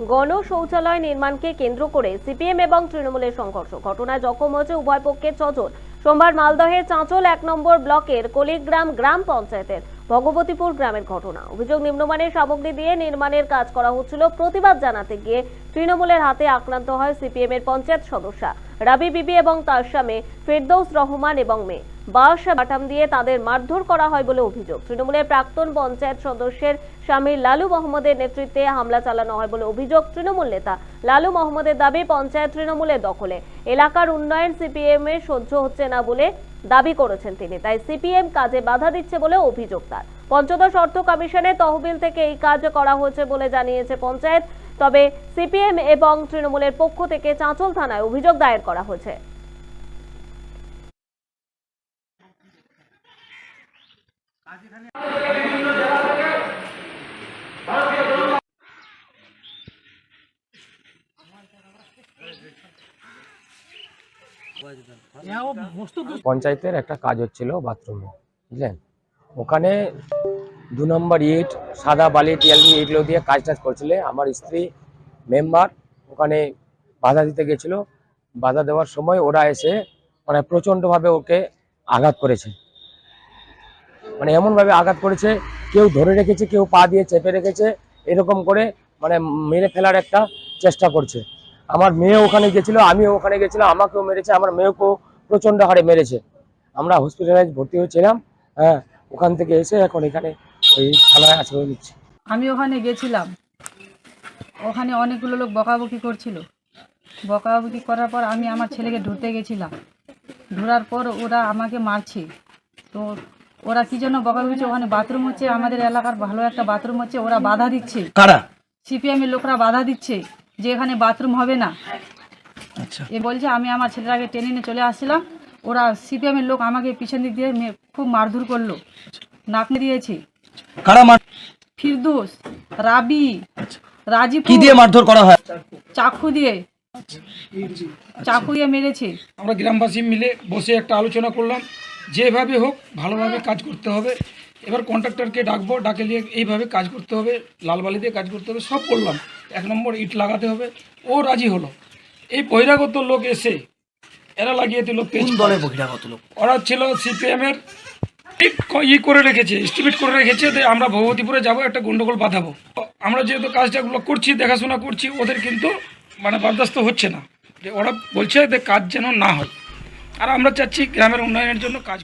গণ শৌচালয় নির্মাণকে কেন্দ্র করে সিপিএম এবং তৃণমূলের সংঘর্ষ। ঘটনায় জখম হয়েছে উভয় পক্ষের ছজন। সোমবার মালদহের চাঁচল এক নম্বর ব্লকের কলিগ্রাম গ্রাম পঞ্চায়েতের ভগবতীপুর গ্রামের ঘটনা। অভিযোগ নিম্নমানের সামগ্রী দিয়ে নির্মাণের কাজ করা হচ্ছিল। প্রতিবাদ জানাতে গিয়ে তৃণমূলের হাতে আক্রান্ত হয় সিপিএম এর পঞ্চায়েত সদস্যা। রাবি বিবি এবং তার স্বামী ফেরদৌস রহমান এবং মেয়ে। বাঁশ বাটাম দিয়ে তাদের মারধর করা হয় বলে অভিযোগ। তৃণমূলের প্রাক্তন পঞ্চায়েত সদস্যের স্বামী লালু মোহাম্মদের নেতৃত্বে হামলা চালানো হয় বলে অভিযোগ তৃণমূল নেতা। লালু মোহাম্মদের দাবি পঞ্চায়েত তৃণমূলের দখলে। এলাকার উন্নয়ন সিপিএম এর সহ্য হচ্ছে না বলে দাবি করেছেন তিনি। তাই সিপিএম কাজে বাধা দিচ্ছে বলে অভিযোগ তার। পঞ্চদশ অর্থ কমিশনের তহবিল থেকে এই কাজ করা হয়েছে বলে জানিয়েছে পঞ্চায়েত। তবে সিপিএম এবং তৃণমূলের পক্ষ থেকে চাঁচল থানায় অভিযোগ দায়ের করা হয়েছে। পঞ্চায়েতের একটা কাজ হচ্ছিল বাথরুমে, বুঝলেন? ওখানে দু নম্বর ইট, সাদা বালি টিয়ালি এইগুলো দিয়ে কাজ টাজ করছিলে। আমার স্ত্রী মেম্বার ওখানে বাধা দিতে গেছিল। বাধা দেওয়ার সময় ওরা এসে মানে প্রচণ্ডভাবে ওকে আঘাত করেছে। মানে এমনভাবে আঘাত করেছে, কেউ ধরে রেখেছে, কেউ পা দিয়ে চেপে রেখেছে, এরকম করে মানে মেরে ফেলার একটা চেষ্টা করছে। আমার মেয়ে ওখানে গেছিল, আমিও ওখানে গেছিলাম, আমাকেও মেরেছে, আমার মেয়েকেও প্রচণ্ড হারে মেরেছে। আমরা হসপিটালাইজ ভর্তি হয়েছিলাম হ্যাঁ ওখান থেকে এসে এখন এখানে ওই থানায় আশ্রয় নিচ্ছি। আমি ওখানে গেছিলাম। ওখানে অনেকগুলো লোক বকাবকি করছিল। বকাবকি করার পর আমি আমার ছেলেকে ধরতে গেছিলাম। ধরার পর ওরা আমাকে মারছে। তো ওরা কি জন্য বকাবকি করছে? ওখানে বাথরুম হচ্ছে আমাদের এলাকার ভালো একটা বাথরুম হচ্ছে ওরা বাধা দিচ্ছে। কারা? সিপিএমের লোকরা বাধা দিচ্ছে যে এখানে বাথরুম হবে না। আচ্ছা। এ বলছে আমি আমার ছেলেটাকে টেনে নিয়ে চলে আসছিলাম। ওরা সিপিএমের লোক আমাকে পিছন দিক দিয়ে মে- খুব মারধর করল। নাকনে দিয়েছে। কারা মার ফিরদোস রাবি রাজীব কি দিয়ে মারধর করা হয়? চাকু দিয়ে। চাকু দিয়ে মেরেছে। আমরা গ্রামবাসী মিলে বসে একটা আলোচনা করলাম। যেভাবে হোক ভালোভাবে কাজ করতে হবে। এবার কন্ট্রাক্টরকে ডাকবো ডাকে নিয়ে এইভাবে কাজ করতে হবে লাল বালি দিয়ে কাজ করতে হবে সব করলাম। এক নম্বর ইট লাগাতে হবে। ও রাজি হলো। এই বহিরাগত লোক এসে এরা লাগিয়ে দিল কোন দলের দলে বহিরাগত লোক? ওরা ছিল সিপিএম এর ই করে রেখেছে এস্টিমেট করে রেখেছে যে আমরা ভগবতীপুরে যাব একটা গন্ডগোল বাঁধাবো। আমরা যেহেতু কাজটাগুলো করছি দেখাশোনা করছি ওদের কিন্তু মানে বরদাস্ত হচ্ছে না। যে ওরা বলছে যে কাজ যেন না হয়। আর আমরা চাচ্ছি গ্রামের উন্নয়নের জন্য কাজ